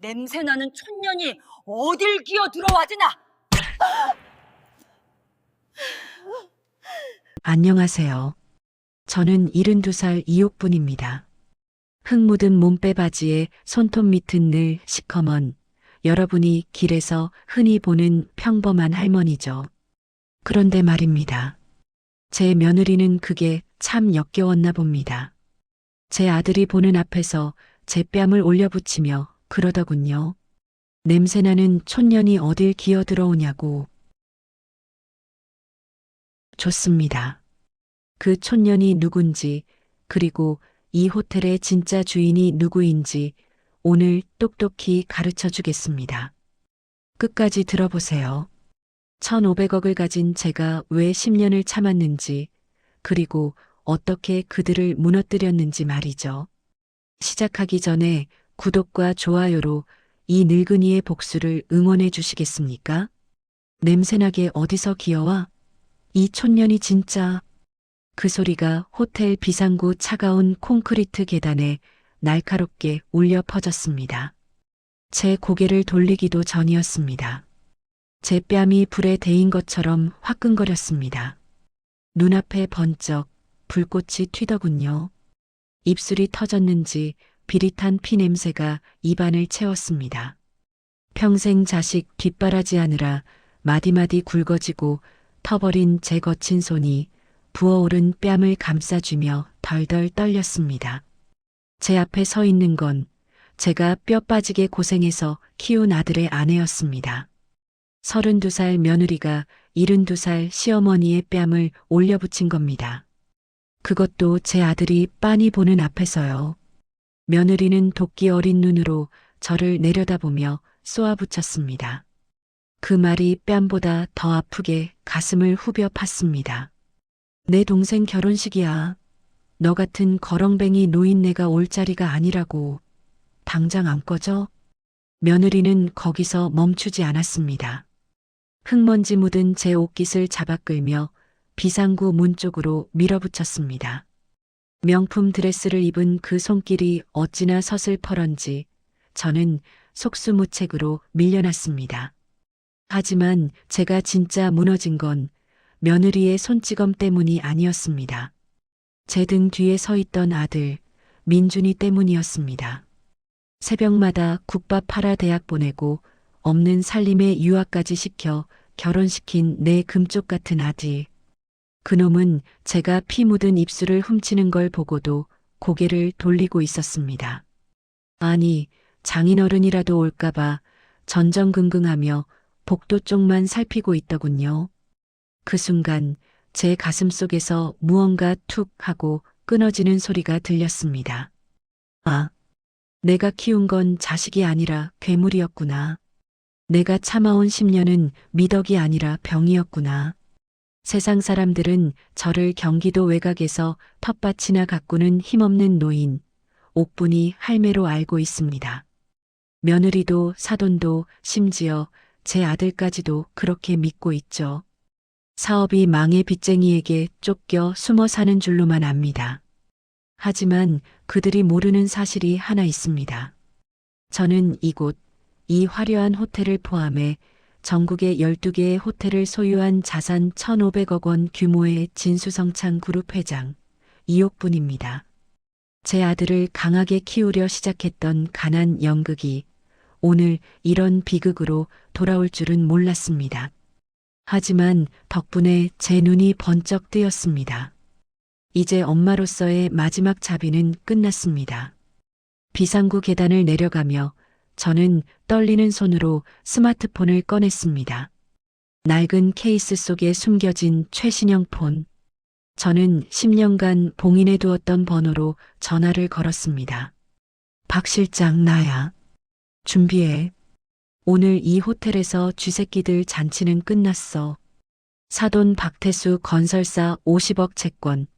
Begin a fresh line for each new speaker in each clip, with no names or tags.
냄새나는 촌년이 어딜 기어 들어와드나?
안녕하세요. 저는 72살 이옥분입니다. 흙 묻은 몸빼 바지에 손톱 밑은 늘 시커먼 여러분이 길에서 흔히 보는 평범한 할머니죠. 그런데 말입니다. 제 며느리는 그게 참 역겨웠나 봅니다. 제 아들이 보는 앞에서 제 뺨을 올려붙이며 그러더군요. 냄새나는 촌년이 어딜 기어 들어오냐고. 좋습니다. 그 촌년이 누군지, 그리고 이 호텔의 진짜 주인이 누구인지 오늘 똑똑히 가르쳐 주겠습니다. 끝까지 들어보세요. 1,500억을 가진 제가 왜 10년을 참았는지, 그리고 어떻게 그들을 무너뜨렸는지 말이죠. 시작하기 전에 구독과 좋아요로 이 늙은이의 복수를 응원해 주시겠습니까? 냄새나게 어디서 기어와? 이 촌년이 진짜 그 소리가 호텔 비상구 차가운 콘크리트 계단에 날카롭게 울려 퍼졌습니다. 제 고개를 돌리기도 전이었습니다. 제 뺨이 불에 데인 것처럼 화끈거렸습니다. 눈앞에 번쩍 불꽃이 튀더군요. 입술이 터졌는지 비릿한 피 냄새가 입안을 채웠습니다. 평생 자식 뒷바라지 하느라 마디마디 굵어지고 터버린 제 거친 손이 부어오른 뺨을 감싸주며 덜덜 떨렸습니다. 제 앞에 서 있는 건 제가 뼈 빠지게 고생해서 키운 아들의 아내였습니다. 32살 며느리가 72살 시어머니의 뺨을 올려붙인 겁니다. 그것도 제 아들이 빤히 보는 앞에서요. 며느리는 도끼 어린 눈으로 저를 내려다보며 쏘아붙였습니다. 그 말이 뺨보다 더 아프게 가슴을 후벼 팠습니다. 내 동생 결혼식이야. 너 같은 거렁뱅이 노인네가 올 자리가 아니라고. 당장 안 꺼져? 며느리는 거기서 멈추지 않았습니다. 흙먼지 묻은 제 옷깃을 잡아 끌며 비상구 문 쪽으로 밀어붙였습니다. 명품 드레스를 입은 그 손길이 어찌나 서슬퍼런지 저는 속수무책으로 밀려났습니다. 하지만 제가 진짜 무너진 건 며느리의 손찌검 때문이 아니었습니다. 제 등 뒤에 서 있던 아들, 민준이 때문이었습니다. 새벽마다 국밥 팔아 대학 보내고 없는 살림에 유학까지 시켜 결혼시킨 내 금쪽 같은 아들. 그놈은 제가 피 묻은 입술을 훔치는 걸 보고도 고개를 돌리고 있었습니다. 아니, 장인어른이라도 올까봐 전전긍긍하며 복도 쪽만 살피고 있더군요. 그 순간 제 가슴 속에서 무언가 툭 하고 끊어지는 소리가 들렸습니다. 아, 내가 키운 건 자식이 아니라 괴물이었구나. 내가 참아온 10년은 미덕이 아니라 병이었구나. 세상 사람들은 저를 경기도 외곽에서 텃밭이나 가꾸는 힘없는 노인, 옥분이 할매로 알고 있습니다. 며느리도 사돈도 심지어 제 아들까지도 그렇게 믿고 있죠. 사업이 망해 빚쟁이에게 쫓겨 숨어 사는 줄로만 압니다. 하지만 그들이 모르는 사실이 하나 있습니다. 저는 이곳, 이 화려한 호텔을 포함해 전국의 12개의 호텔을 소유한 자산 1,500억 원 규모의 진수성찬 그룹 회장, 이옥분입니다. 제 아들을 강하게 키우려 시작했던 가난 연극이 오늘 이런 비극으로 돌아올 줄은 몰랐습니다. 하지만 덕분에 제 눈이 번쩍 뜨였습니다. 이제 엄마로서의 마지막 자비는 끝났습니다. 비상구 계단을 내려가며 저는 떨리는 손으로 스마트폰을 꺼냈습니다. 낡은 케이스 속에 숨겨진 최신형 폰. 저는 10년간 봉인해 두었던 번호로 전화를 걸었습니다. 박 실장 나야. 준비해. 오늘 이 호텔에서 쥐새끼들 잔치는 끝났어. 사돈 박태수 건설사 50억 채권.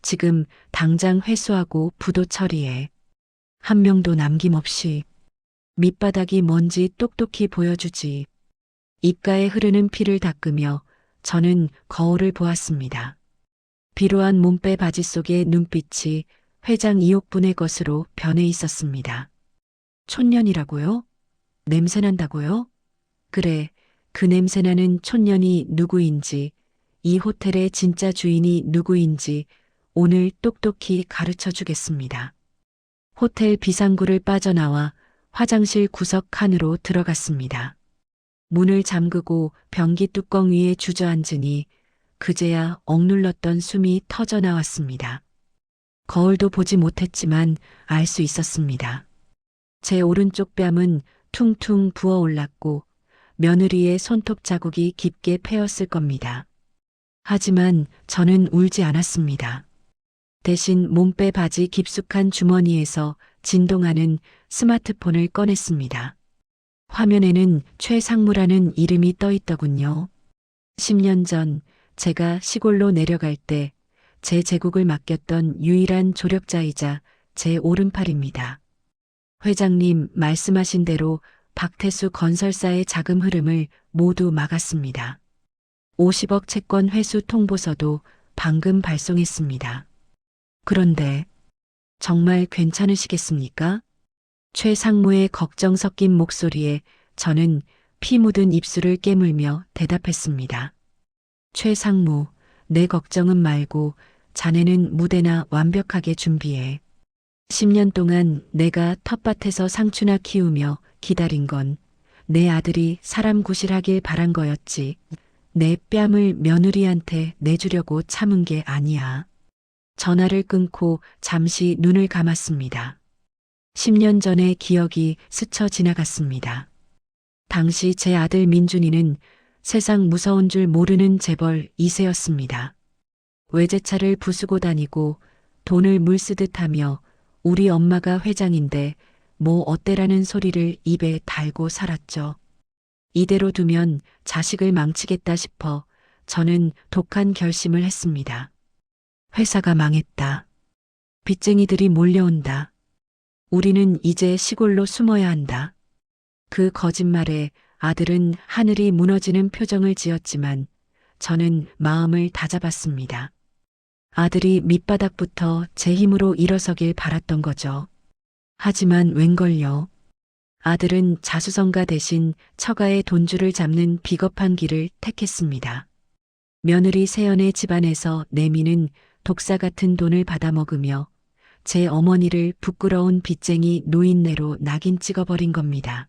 지금 당장 회수하고 부도 처리해. 한 명도 남김없이. 밑바닥이 뭔지 똑똑히 보여주지. 입가에 흐르는 피를 닦으며 저는 거울을 보았습니다. 비로한 몸빼 바지 속의 눈빛이 회장 이옥분의 것으로 변해 있었습니다. 촌년이라고요? 냄새난다고요? 그래, 그 냄새나는 촌년이 누구인지, 이 호텔의 진짜 주인이 누구인지 오늘 똑똑히 가르쳐 주겠습니다. 호텔 비상구를 빠져나와 화장실 구석 칸으로 들어갔습니다. 문을 잠그고 변기 뚜껑 위에 주저앉으니 그제야 억눌렀던 숨이 터져 나왔습니다. 거울도 보지 못했지만 알 수 있었습니다. 제 오른쪽 뺨은 퉁퉁 부어 올랐고 며느리의 손톱 자국이 깊게 패였을 겁니다. 하지만 저는 울지 않았습니다. 대신 몸빼 바지 깊숙한 주머니에서 진동하는 스마트폰을 꺼냈습니다. 화면에는 최상무라는 이름이 떠 있더군요. 10년 전 제가 시골로 내려갈 때 제 제국을 맡겼던 유일한 조력자이자 제 오른팔입니다. 회장님 말씀하신 대로 박태수 건설사의 자금 흐름을 모두 막았습니다. 50억 채권 회수 통보서도 방금 발송했습니다. 그런데 정말 괜찮으시겠습니까? 최상무의 걱정 섞인 목소리에 저는 피 묻은 입술을 깨물며 대답했습니다. 최상무, 내 걱정은 말고 자네는 무대나 완벽하게 준비해. 10년 동안 내가 텃밭에서 상추나 키우며 기다린 건 내 아들이 사람 구실하길 바란 거였지. 내 뺨을 며느리한테 내주려고 참은 게 아니야. 전화를 끊고 잠시 눈을 감았습니다. 10년 전의 기억이 스쳐 지나갔습니다. 당시 제 아들 민준이는 세상 무서운 줄 모르는 재벌 2세였습니다. 외제차를 부수고 다니고 돈을 물쓰듯 하며 우리 엄마가 회장인데 뭐 어때라는 소리를 입에 달고 살았죠. 이대로 두면 자식을 망치겠다 싶어 저는 독한 결심을 했습니다. 회사가 망했다. 빚쟁이들이 몰려온다. 우리는 이제 시골로 숨어야 한다. 그 거짓말에 아들은 하늘이 무너지는 표정을 지었지만 저는 마음을 다잡았습니다. 아들이 밑바닥부터 제 힘으로 일어서길 바랐던 거죠. 하지만 웬걸요. 아들은 자수성가 대신 처가의 돈줄을 잡는 비겁한 길을 택했습니다. 며느리 세연의 집안에서 내미는 독사 같은 돈을 받아먹으며 제 어머니를 부끄러운 빚쟁이 노인네로 낙인 찍어버린 겁니다.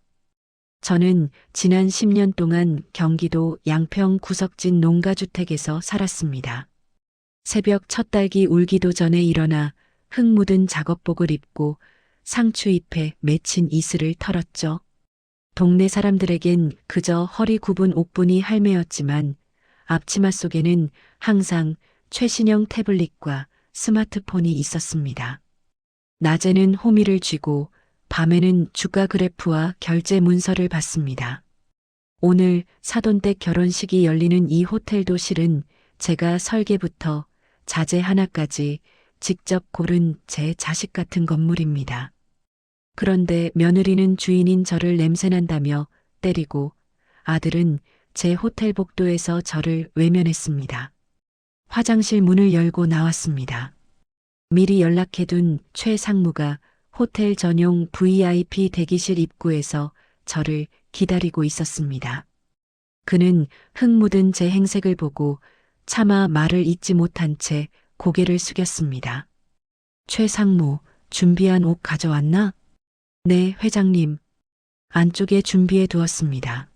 저는 지난 10년 동안 경기도 양평 구석진 농가주택에서 살았습니다. 새벽 첫 딸기 울기도 전에 일어나 흙 묻은 작업복을 입고 상추잎에 맺힌 이슬을 털었죠. 동네 사람들에겐 그저 허리 굽은 옥분이 할매였지만 앞치마 속에는 항상 최신형 태블릿과 스마트폰이 있었습니다. 낮에는 호미를 쥐고 밤에는 주가 그래프와 결제 문서를 받습니다. 오늘 사돈댁 결혼식이 열리는 이 호텔도 실은 제가 설계부터 자재 하나까지 직접 고른 제 자식 같은 건물입니다. 그런데 며느리는 주인인 저를 냄새난다며 때리고 아들은 제 호텔 복도에서 저를 외면했습니다. 화장실 문을 열고 나왔습니다. 미리 연락해둔 최 상무가 호텔 전용 VIP 대기실 입구에서 저를 기다리고 있었습니다. 그는 흙 묻은 제 행색을 보고 차마 말을 잇지 못한 채 고개를 숙였습니다. 최 상무, 준비한 옷 가져왔나? 네, 회장님. 안쪽에 준비해 두었습니다.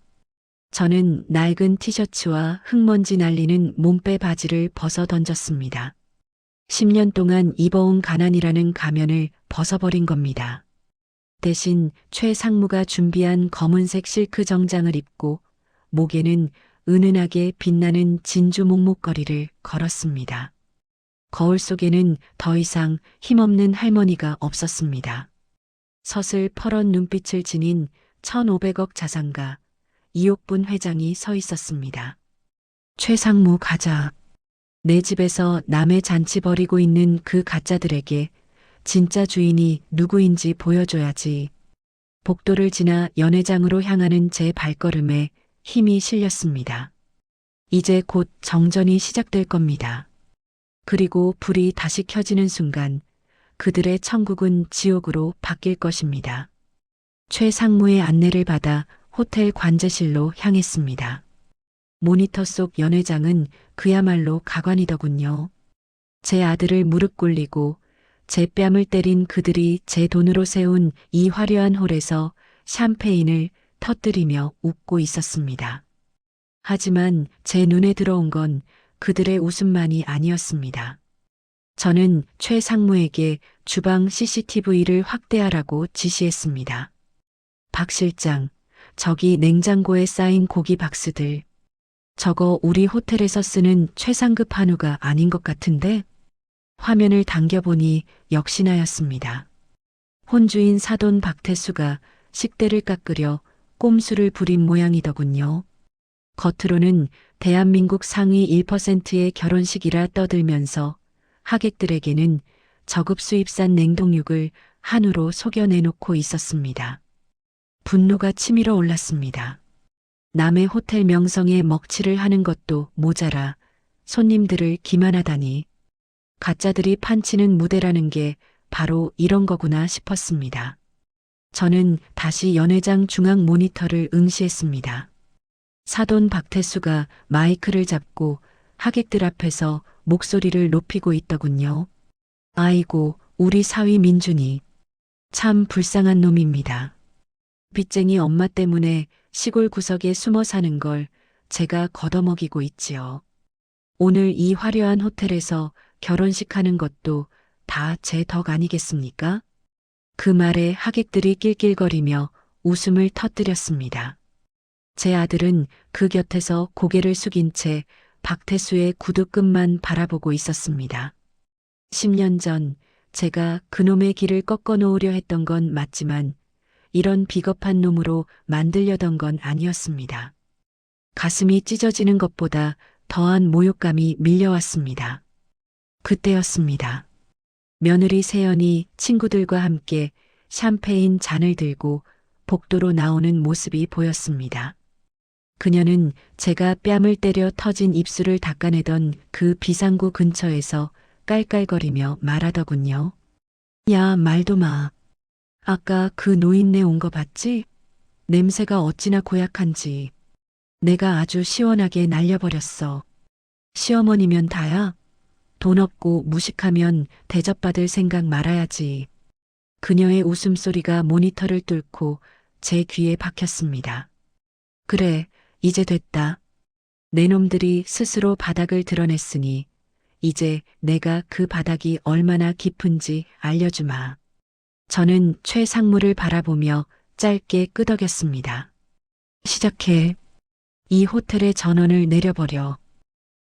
저는 낡은 티셔츠와 흙먼지 날리는 몸빼 바지를 벗어 던졌습니다. 10년 동안 입어온 가난이라는 가면을 벗어버린 겁니다. 대신 최 상무가 준비한 검은색 실크 정장을 입고 목에는 은은하게 빛나는 진주 목목걸이를 걸었습니다. 거울 속에는 더 이상 힘없는 할머니가 없었습니다. 서슬 퍼런 눈빛을 지닌 1500억 자산가 이옥분 회장이 서 있었습니다. 최상무 가자. 내 집에서 남의 잔치 벌이고 있는 그 가짜들에게 진짜 주인이 누구인지 보여줘야지. 복도를 지나 연회장으로 향하는 제 발걸음에 힘이 실렸습니다. 이제 곧 정전이 시작될 겁니다. 그리고 불이 다시 켜지는 순간 그들의 천국은 지옥으로 바뀔 것입니다. 최 상무의 안내를 받아 호텔 관제실로 향했습니다. 모니터 속 연회장은 그야말로 가관이더군요. 제 아들을 무릎 꿇리고 제 뺨을 때린 그들이 제 돈으로 세운 이 화려한 홀에서 샴페인을 터뜨리며 웃고 있었습니다. 하지만 제 눈에 들어온 건 그들의 웃음만이 아니었습니다. 저는 최 상무에게 주방 CCTV를 확대하라고 지시했습니다. 박 실장, 저기 냉장고에 쌓인 고기 박스들. 저거 우리 호텔에서 쓰는 최상급 한우가 아닌 것 같은데? 화면을 당겨보니 역시나였습니다. 혼주인 사돈 박태수가 식대를 깎으려 꼼수를 부린 모양이더군요. 겉으로는 대한민국 상위 1%의 결혼식이라 떠들면서 하객들에게는 저급 수입산 냉동육을 한우로 속여내놓고 있었습니다. 분노가 치밀어 올랐습니다. 남의 호텔 명성에 먹칠을 하는 것도 모자라 손님들을 기만하다니 가짜들이 판치는 무대라는 게 바로 이런 거구나 싶었습니다. 저는 다시 연회장 중앙 모니터를 응시했습니다. 사돈 박태수가 마이크를 잡고 하객들 앞에서 목소리를 높이고 있더군요. 아이고, 우리 사위 민준이. 참 불쌍한 놈입니다. 빚쟁이 엄마 때문에 시골 구석에 숨어 사는 걸 제가 걷어먹이고 있지요. 오늘 이 화려한 호텔에서 결혼식 하는 것도 다 제 덕 아니겠습니까? 그 말에 하객들이 낄낄거리며 웃음을 터뜨렸습니다. 제 아들은 그 곁에서 고개를 숙인 채 박태수의 구두끝만 바라보고 있었습니다. 10년 전 제가 그놈의 길을 꺾어 놓으려 했던 건 맞지만 이런 비겁한 놈으로 만들려던 건 아니었습니다. 가슴이 찢어지는 것보다 더한 모욕감이 밀려왔습니다. 그때였습니다. 며느리 세연이 친구들과 함께 샴페인 잔을 들고 복도로 나오는 모습이 보였습니다. 그녀는 제가 뺨을 때려 터진 입술을 닦아내던 그 비상구 근처에서 깔깔거리며 말하더군요. 야, 말도 마. 아까 그 노인네 온 거 봤지? 냄새가 어찌나 고약한지. 내가 아주 시원하게 날려버렸어. 시어머니면 다야? 돈 없고 무식하면 대접받을 생각 말아야지. 그녀의 웃음소리가 모니터를 뚫고 제 귀에 박혔습니다. 그래, 이제 됐다. 내 놈들이 스스로 바닥을 드러냈으니 이제 내가 그 바닥이 얼마나 깊은지 알려주마. 저는 최상무를 바라보며 짧게 끄덕였습니다. 시작해. 이 호텔의 전원을 내려버려.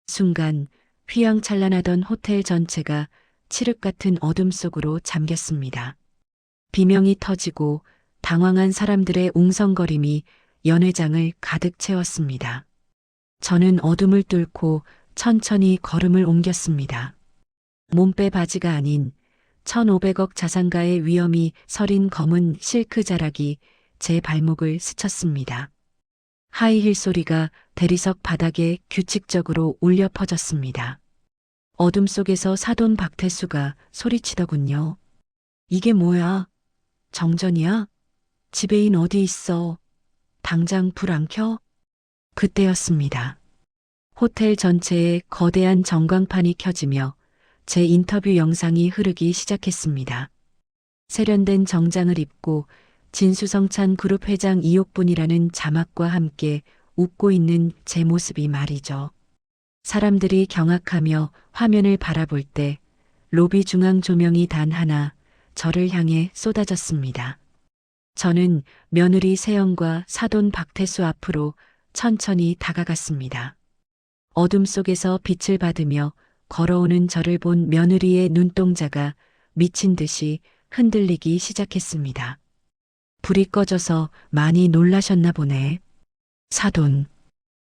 순간 휘황찬란하던 호텔 전체가 칠흑 같은 어둠 속으로 잠겼습니다. 비명이 터지고 당황한 사람들의 웅성거림이 연회장을 가득 채웠습니다. 저는 어둠을 뚫고 천천히 걸음을 옮겼습니다. 몸빼 바지가 아닌 1500억 자산가의 위험이 서린 검은 실크 자락이 제 발목을 스쳤습니다. 하이힐 소리가 대리석 바닥에 규칙적으로 울려 퍼졌습니다. 어둠 속에서 사돈 박태수가 소리치더군요. 이게 뭐야? 정전이야? 지배인 어디 있어? 당장 불 안 켜? 그때였습니다. 호텔 전체에 거대한 전광판이 켜지며 제 인터뷰 영상이 흐르기 시작했습니다. 세련된 정장을 입고 진수성찬 그룹 회장 이옥분이라는 자막과 함께 웃고 있는 제 모습이 말이죠. 사람들이 경악하며 화면을 바라볼 때 로비 중앙 조명이 단 하나 저를 향해 쏟아졌습니다. 저는 며느리 세영과 사돈 박태수 앞으로 천천히 다가갔습니다. 어둠 속에서 빛을 받으며 걸어오는 저를 본 며느리의 눈동자가 미친 듯이 흔들리기 시작했습니다. 불이 꺼져서 많이 놀라셨나 보네. 사돈.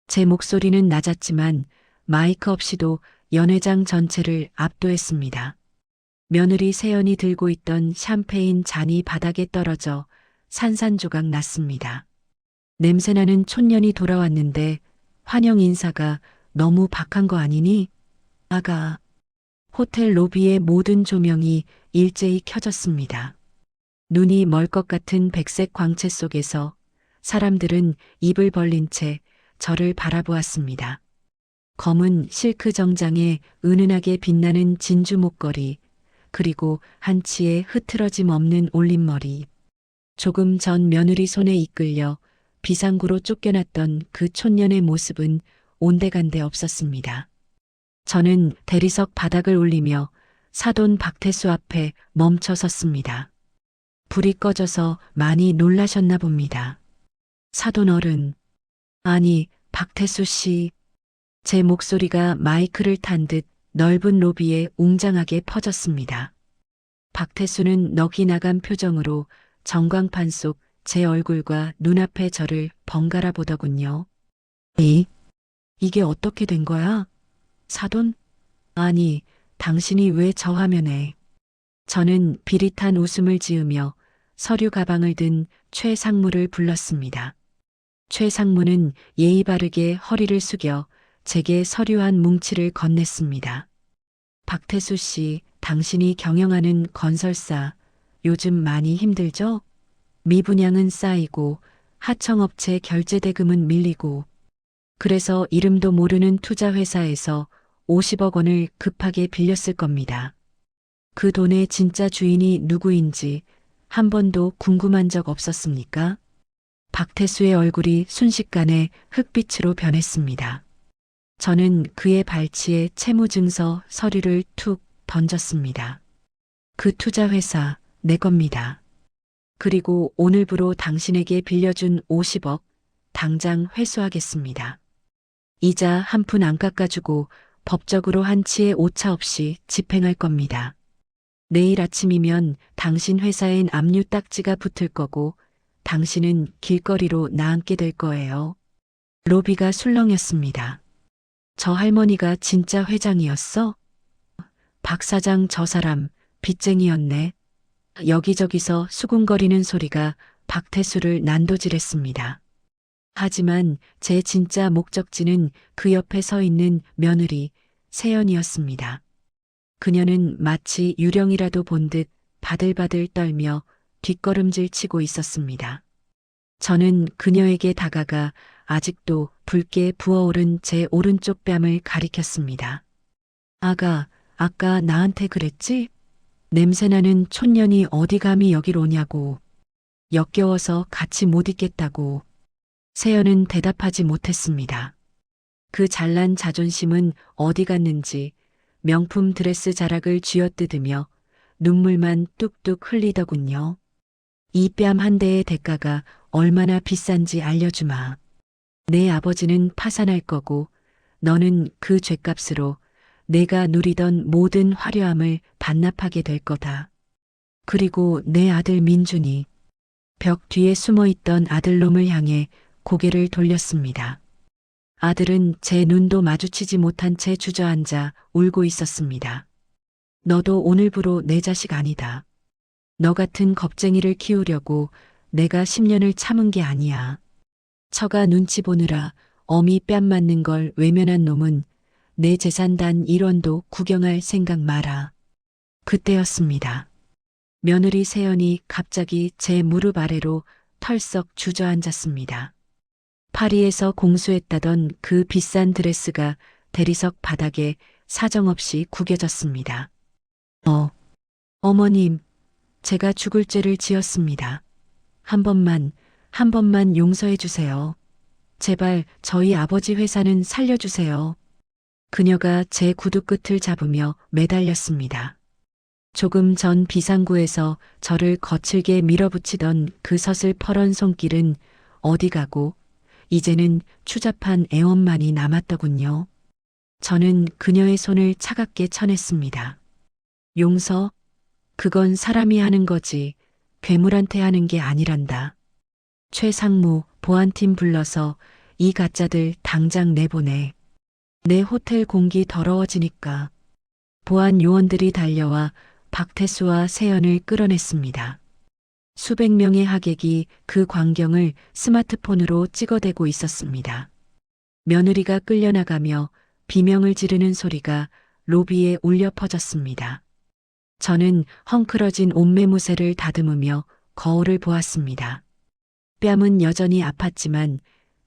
제 목소리는 낮았지만 마이크 없이도 연회장 전체를 압도했습니다. 며느리 세연이 들고 있던 샴페인 잔이 바닥에 떨어져 산산조각 났습니다. 냄새나는 촌년이 돌아왔는데 환영 인사가 너무 박한 거 아니니? 아가. 호텔 로비의 모든 조명이 일제히 켜졌습니다. 눈이 멀 것 같은 백색 광채 속에서 사람들은 입을 벌린 채 저를 바라보았습니다. 검은 실크 정장에 은은하게 빛나는 진주 목걸이, 그리고 한치의 흐트러짐 없는 올림머리. 조금 전 며느리 손에 이끌려 비상구로 쫓겨났던 그 촌년의 모습은 온데간데 없었습니다. 저는 대리석 바닥을 올리며 사돈 박태수 앞에 멈춰 섰습니다. 불이 꺼져서 많이 놀라셨나 봅니다. 사돈 어른. 아니, 박태수 씨. 제 목소리가 마이크를 탄 듯 넓은 로비에 웅장하게 퍼졌습니다. 박태수는 넋이 나간 표정으로 전광판 속 제 얼굴과 눈앞에 저를 번갈아 보더군요. 이, 이게 어떻게 된 거야? 사돈? 아니, 당신이 왜 저 화면에? 저는 비릿한 웃음을 지으며 서류 가방을 든 최상무를 불렀습니다. 최상무는 예의 바르게 허리를 숙여 제게 서류 한 뭉치를 건넸습니다. 박태수 씨, 당신이 경영하는 건설사, 요즘 많이 힘들죠? 미분양은 쌓이고 하청업체 결제 대금은 밀리고 그래서 이름도 모르는 투자회사에서 50억 원을 급하게 빌렸을 겁니다. 그 돈의 진짜 주인이 누구인지 한 번도 궁금한 적 없었습니까? 박태수의 얼굴이 순식간에 흑빛으로 변했습니다. 저는 그의 발치에 채무증서 서류를 툭 던졌습니다. 그 투자회사 내 겁니다. 그리고 오늘부로 당신에게 빌려준 50억 당장 회수하겠습니다. 이자 한 푼 안 깎아주고 법적으로 한치의 오차 없이 집행할 겁니다. 내일 아침이면 당신 회사엔 압류 딱지가 붙을 거고 당신은 길거리로 나앉게 될 거예요. 로비가 술렁였습니다. 저 할머니가 진짜 회장이었어? 박 사장 저 사람 빚쟁이였네. 여기저기서 수군거리는 소리가 박태수를 난도질했습니다. 하지만 제 진짜 목적지는 그 옆에 서 있는 며느리 세연이었습니다. 그녀는 마치 유령이라도 본 듯 바들바들 떨며 뒷걸음질 치고 있었습니다. 저는 그녀에게 다가가 아직도 붉게 부어오른 제 오른쪽 뺨을 가리켰습니다. 아가, 아까 나한테 그랬지? 냄새나는 촌년이 어디 감히 여길 오냐고. 역겨워서 같이 못 있겠다고. 세연은 대답하지 못했습니다. 그 잘난 자존심은 어디 갔는지 명품 드레스 자락을 쥐어뜯으며 눈물만 뚝뚝 흘리더군요. 이 뺨 한 대의 대가가 얼마나 비싼지 알려주마. 내 아버지는 파산할 거고 너는 그 죗값으로 내가 누리던 모든 화려함을 반납하게 될 거다. 그리고 내 아들 민준이 벽 뒤에 숨어 있던 아들놈을 향해 고개를 돌렸습니다. 아들은 제 눈도 마주치지 못한 채 주저앉아 울고 있었습니다. 너도 오늘부로 내 자식 아니다. 너 같은 겁쟁이를 키우려고 내가 10년을 참은 게 아니야. 처가 눈치 보느라 어미 뺨 맞는 걸 외면한 놈은 내 재산 단 1원도 구경할 생각 마라. 그때였습니다. 며느리 세연이 갑자기 제 무릎 아래로 털썩 주저앉았습니다. 파리에서 공수했다던 그 비싼 드레스가 대리석 바닥에 사정없이 구겨졌습니다. 어, 어머님, 제가 죽을 죄를 지었습니다. 한 번만, 한 번만 용서해 주세요. 제발 저희 아버지 회사는 살려주세요. 그녀가 제 구두 끝을 잡으며 매달렸습니다. 조금 전 비상구에서 저를 거칠게 밀어붙이던 그 서슬퍼런 손길은 어디 가고 이제는 추잡한 애원만이 남았더군요. 저는 그녀의 손을 차갑게 쳐냈습니다. 용서? 그건 사람이 하는 거지 괴물한테 하는 게 아니란다. 최상무 보안팀 불러서 이 가짜들 당장 내보내. 내 호텔 공기 더러워지니까. 보안 요원들이 달려와 박태수와 세연을 끌어냈습니다. 수백 명의 하객이 그 광경을 스마트폰으로 찍어대고 있었습니다. 며느리가 끌려나가며 비명을 지르는 소리가 로비에 울려 퍼졌습니다. 저는 헝클어진 옷매무새를 다듬으며 거울을 보았습니다. 뺨은 여전히 아팠지만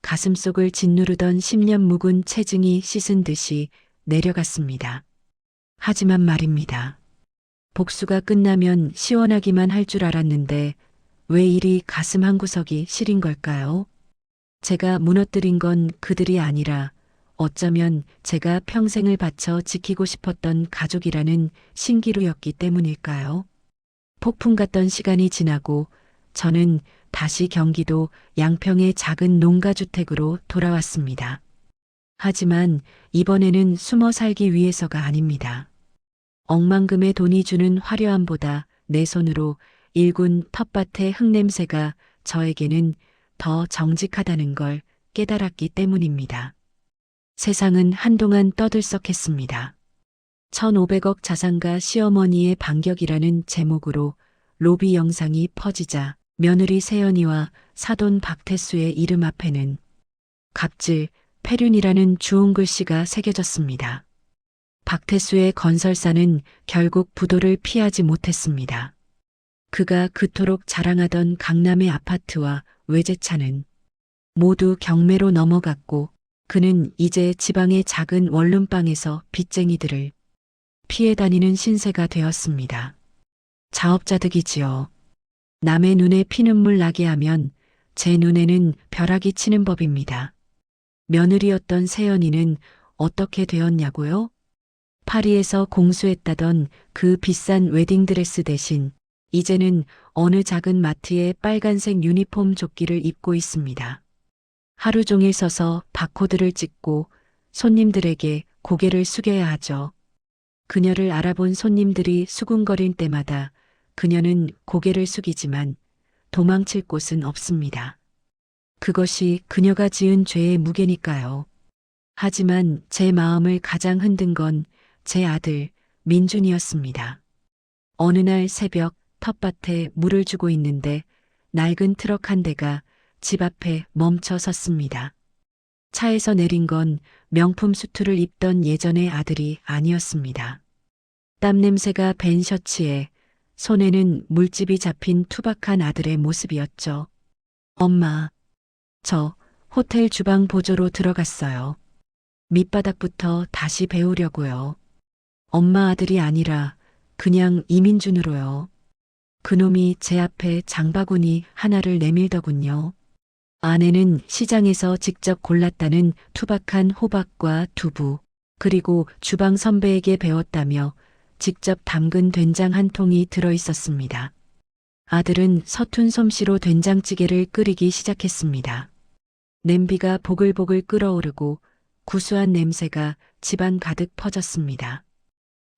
가슴속을 짓누르던 10년 묵은 체증이 씻은 듯이 내려갔습니다. 하지만 말입니다. 복수가 끝나면 시원하기만 할 줄 알았는데 왜 이리 가슴 한구석이 시린 걸까요? 제가 무너뜨린 건 그들이 아니라 어쩌면 제가 평생을 바쳐 지키고 싶었던 가족이라는 신기루였기 때문일까요? 폭풍 같던 시간이 지나고 저는 다시 경기도 양평의 작은 농가주택으로 돌아왔습니다. 하지만 이번에는 숨어 살기 위해서가 아닙니다. 억만금의 돈이 주는 화려함보다 내 손으로 일군 텃밭의 흙냄새가 저에게는 더 정직하다는 걸 깨달았기 때문입니다. 세상은 한동안 떠들썩했습니다. 1500억 자산가 시어머니의 반격이라는 제목으로 로비 영상이 퍼지자 며느리 세연이와 사돈 박태수의 이름 앞에는 갑질, 폐륜이라는 주홍 글씨가 새겨졌습니다. 박태수의 건설사는 결국 부도를 피하지 못했습니다. 그가 그토록 자랑하던 강남의 아파트와 외제차는 모두 경매로 넘어갔고 그는 이제 지방의 작은 원룸방에서 빚쟁이들을 피해 다니는 신세가 되었습니다. 자업자득이지요. 남의 눈에 피눈물 나게 하면 제 눈에는 벼락이 치는 법입니다. 며느리였던 세연이는 어떻게 되었냐고요? 파리에서 공수했다던 그 비싼 웨딩드레스 대신 이제는 어느 작은 마트에 빨간색 유니폼 조끼를 입고 있습니다. 하루 종일 서서 바코드를 찍고 손님들에게 고개를 숙여야 하죠. 그녀를 알아본 손님들이 수군거릴 때마다 그녀는 고개를 숙이지만 도망칠 곳은 없습니다. 그것이 그녀가 지은 죄의 무게니까요. 하지만 제 마음을 가장 흔든 건 제 아들 민준이었습니다. 어느 날 새벽 텃밭에 물을 주고 있는데 낡은 트럭 한 대가 집 앞에 멈춰 섰습니다. 차에서 내린 건 명품 수트를 입던 예전의 아들이 아니었습니다. 땀 냄새가 밴 셔츠에 손에는 물집이 잡힌 투박한 아들의 모습이었죠. 엄마, 저 호텔 주방 보조로 들어갔어요. 밑바닥부터 다시 배우려고요. 엄마 아들이 아니라 그냥 이민준으로요. 그놈이 제 앞에 장바구니 하나를 내밀더군요. 아내는 시장에서 직접 골랐다는 투박한 호박과 두부, 그리고 주방 선배에게 배웠다며 직접 담근 된장 한 통이 들어 있었습니다. 아들은 서툰 솜씨로 된장찌개를 끓이기 시작했습니다. 냄비가 보글보글 끓어오르고 구수한 냄새가 집안 가득 퍼졌습니다.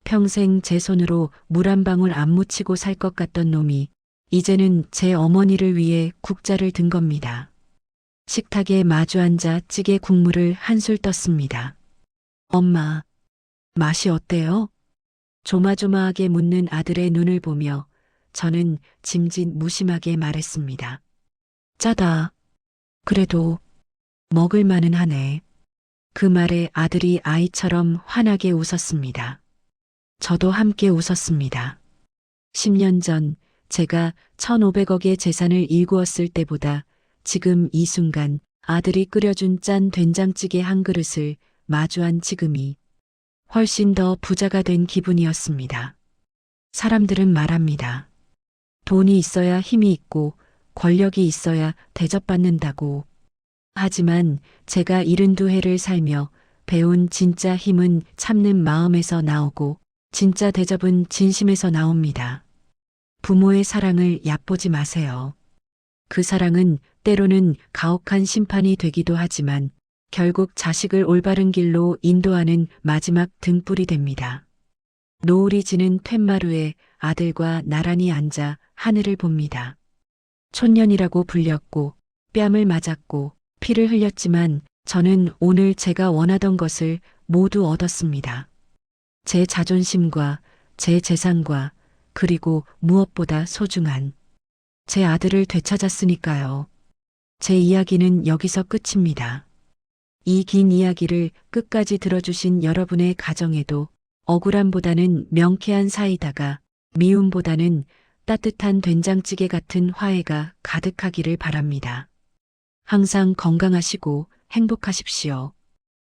평생 제 손으로 물 한 방울 안 묻히고 살 것 같던 놈이 이제는 제 어머니를 위해 국자를 든 겁니다. 식탁에 마주 앉아 찌개 국물을 한술 떴습니다. 엄마, 맛이 어때요? 조마조마하게 묻는 아들의 눈을 보며 저는 짐짓 무심하게 말했습니다. 짜다. 그래도 먹을 만은 하네. 그 말에 아들이 아이처럼 환하게 웃었습니다. 저도 함께 웃었습니다. 10년 전 제가 1,500억의 재산을 일구었을 때보다 지금 이 순간 아들이 끓여준 짠 된장찌개 한 그릇을 마주한 지금이 훨씬 더 부자가 된 기분이었습니다. 사람들은 말합니다. 돈이 있어야 힘이 있고 권력이 있어야 대접받는다고. 하지만 제가 72해를 살며 배운 진짜 힘은 참는 마음에서 나오고 진짜 대접은 진심에서 나옵니다. 부모의 사랑을 얕보지 마세요. 그 사랑은 때로는 가혹한 심판이 되기도 하지만 결국 자식을 올바른 길로 인도하는 마지막 등불이 됩니다. 노을이 지는 툇마루에 아들과 나란히 앉아 하늘을 봅니다. 촌년이라고 불렸고 뺨을 맞았고 피를 흘렸지만 저는 오늘 제가 원하던 것을 모두 얻었습니다. 제 자존심과 제 재산과 그리고 무엇보다 소중한 제 아들을 되찾았으니까요. 제 이야기는 여기서 끝입니다. 이 긴 이야기를 끝까지 들어주신 여러분의 가정에도 억울함보다는 명쾌한 사이다가 미움보다는 따뜻한 된장찌개 같은 화해가 가득하기를 바랍니다. 항상 건강하시고 행복하십시오.